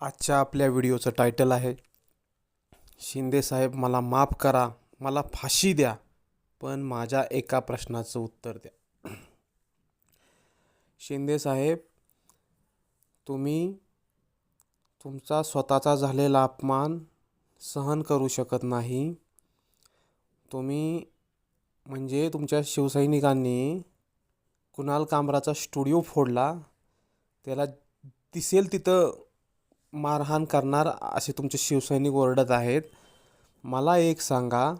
आजच्या आपल्या व्हिडिओचं टायटल आहे शिंदे साहेब मला माफ करा मला फाशी द्या पण माझ्या एका प्रश्नाचं उत्तर द्या. शिंदे साहेब तुम्ही तुमचा स्वतःचा झालेला अपमान सहन करू शकत नाही. तुम्ही म्हणजे तुमच्या शिवसैनिकांनी कुणाल कामराचा स्टुडिओ फोडला त्याला दिसेल तिथं मारहाण करणार असे तुमचे शिवसैनिक ओरडत आहेत. मला एक सांगा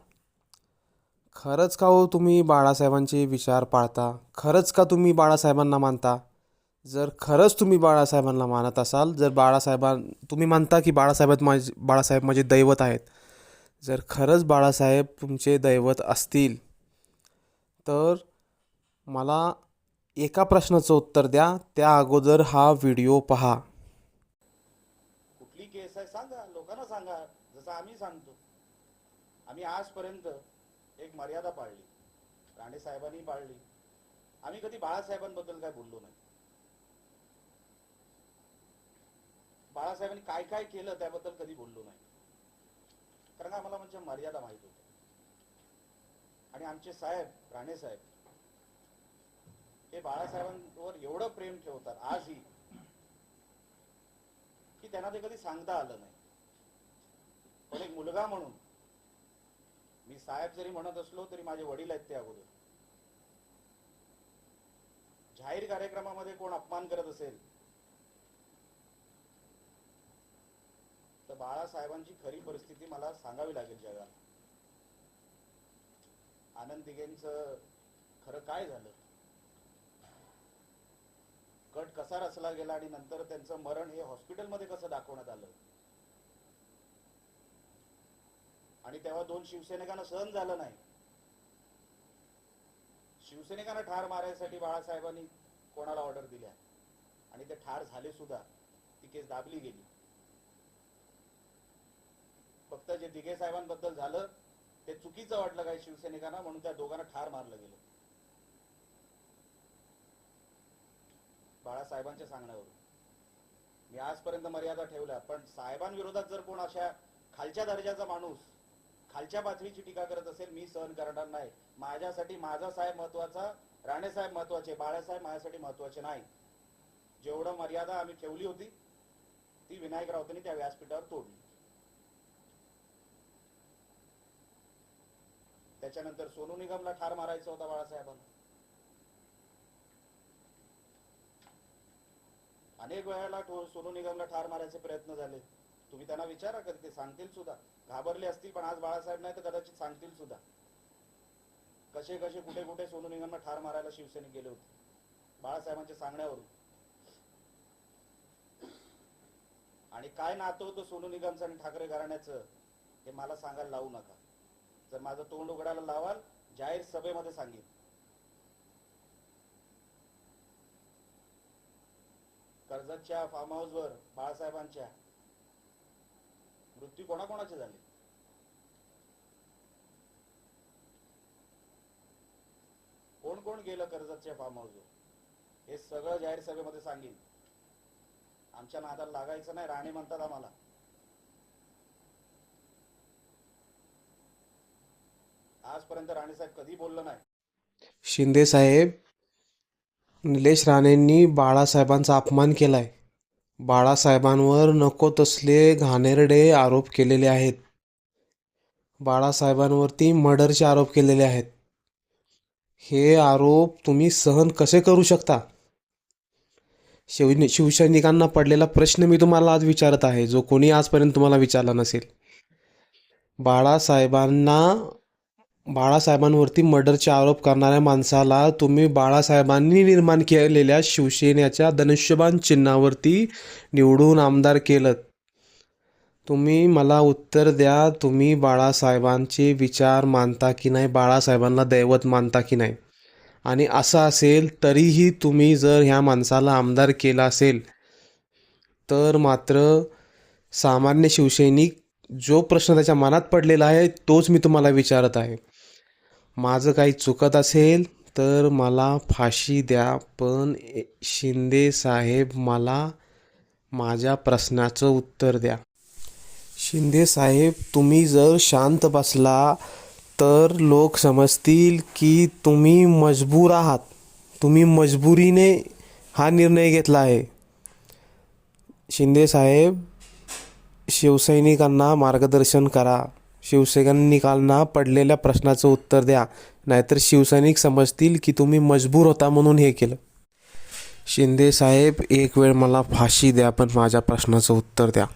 खरंच का हो तुम्ही बाळासाहेबांचे विचार पाळता? खरंच का तुम्ही बाळासाहेबांना मानता? जर खरंच तुम्ही बाळासाहेबांना मानत असाल जर बाळासाहेबां तुम्ही मानता की बाळासाहेब माझे बाळासाहेब माझे दैवत आहेत. जर खरंच बाळासाहेब तुमचे दैवत असतील तर मला एका प्रश्नाचं उत्तर द्या. त्या अगोदर हा व्हिडिओ पहा कुठली केस आहे सांगा लोकांना सांगा जसं आम्ही सांगतो आम्ही आजपर्यंत एक मर्यादा पाळली राणे साहेबांनी पाळली. आम्ही कधी बाळासाहेबांबद्दल काय बोललो नाही. बाळासाहेबांनी काय काय केलं त्याबद्दल कधी बोललो नाही. कारण आम्हाला म्हणजे मर्यादा माहीत होत्या. आणि आमचे साहेब राणे साहेब हे बाळासाहेबांवर एवढं प्रेम ठेवतात आजही की त्यांना ते कधी सांगता आलं नाही. पण एक मुलगा म्हणून. मी साहेब जरी म्हणत असलो तरी माझे वडील आहेत ते अगोदर. जाहीर कार्यक्रमामध्ये कोण अपमान करत असेल? तर बाळासाहेबांची खरी परिस्थिती मला सांगावी लागेल जगाला. आनंद दिघेंचं खरं काय झालं? कट कसा रचला गेला आणि नंतर त्यांचं मरण हे हॉस्पिटलमध्ये कसं दाखवण्यात आलं? आणि तेव्हा दोन शिवसैनिकांना सहन झालं नाही. शिवसैनिकांना ठार मारायसाठी बाळासाहेबांनी कोणाला ऑर्डर दिल्या? आणि ते ठार झाले सुद्धा ती केस दाबली गेली. फक्त जे दिघे साहेबांबद्दल झालं ते चुकीचं वाटलं काही शिवसैनिकांना म्हणून त्या दोघांना ठार मारलं गेलं. बाळासाहेबांच्या सांगण्यावरून. मी आजपर्यंत मर्यादा ठेवल्या पण साहेबांविरोधात जर कोण अशा खालच्या दर्जाचा माणूस खालच्या पातळीची टीका करत असेल मी सहन करणार नाही. माझ्यासाठी माझा साहेब महत्त्वाचा राणे साहेब महत्त्वाचे बाळासाहेब माझ्यासाठी महत्त्वाचे नाही. जेवढं मर्यादा आम्ही ठेवली होती ती विनायक राऊतांनी त्या व्यासपीठावर तोडली. त्याच्यानंतर सोनू निगमला ठार मारायचा होता बाळासाहेबांना. अनेक वेळेला सोनू निगमला ठार मारायचे प्रयत्न झाले. तुम्ही त्यांना विचारा कधी ते सांगतील सुद्धा. घाबरले असतील पण आज बाळासाहेब नाही तर कदाचित सांगतील सुद्धा. कसे कसे कुठे कुठे सोनू निगमला ठार मारायला शिवसेने गेले होते. बाळासाहेबांच्या सांगण्यावरून. आणि काय नातं होतं सोनू निगमचं आणि ठाकरे घराण्याचं हे मला सांगायला लावू नका. जर माझं तोंड उघडायला लावाल जाहीर सभेमध्ये सांगेन. कर्जतच्या फार्म हाऊसवर बाळासाहेबांच्या मृत्यू कोणाकोणाचे झाले? कोण कोण गेलं कर्जतच्या फार्म हाऊसवर हे सगळं जाहीर सभेमध्ये सांगेन. आमच्या नादाला लागायचं नाही राणे म्हणतात आम्हाला. आजपर्यंत राणे साहेब कधी बोललं नाही? शिंदे साहेब निलेश राणेंनी बाळासाहेबांचा अपमान केलाय. बाळासाहेबांवर नको तसले घाणेरडे आरोप केलेले आहेत. बाळासाहेबांवरती मर्डरचे आरोप केलेले आहेत. हे आरोप तुम्ही सहन कसे करू शकता? शिव शिवसैनिकांना पडलेला प्रश्न मी तुम्हाला आज विचारत आहे जो कोणी आजपर्यंत तुम्हाला विचारला नसेल. बाळासाहेबांना बाळासाहेबांवरती मर्डरचे आरोप करणाऱ्या माणसाला तुम्ही बाळासाहेबांनी निर्माण केलेल्या शिवसेनेच्या धनुष्यबाण चिन्हावरती निवडून आमदार केलं. तुम्ही मला उत्तर द्या तुम्ही बाळासाहेबांचे विचार मानता की नाही बाळासाहेबांना दैवत मानता की नाही? आणि असं असेल तरीही तुम्ही जर ह्या माणसाला आमदार केला असेल तर मात्र सामान्य शिवसैनिक जो प्रश्न त्याच्या मनात पडलेला आहे तोच मी तुम्हाला विचारत आहे. माझं काही चुकत असेल तर मला फाशी द्या पण शिंदे साहेब मला माझ्या प्रश्नाचं उत्तर द्या. शिंदे साहेब तुम्ही जर शांत बसला तर लोक समजतील की तुम्ही मजबूर आहात. तुम्ही मजबुरीने हा निर्णय घेतला आहे. शिंदे साहेब शिवसैनिकांना मार्गदर्शन करा. शिवसैनिकांना पडलेल्या प्रश्नाचं उत्तर द्या. नाहीतर शिवसैनिक समजतील की तुम्ही मजबूर होता म्हणून हे केलं. शिंदे साहेब एक वेळ मला फाशी द्या पण माझ्या प्रश्नाचं उत्तर द्या.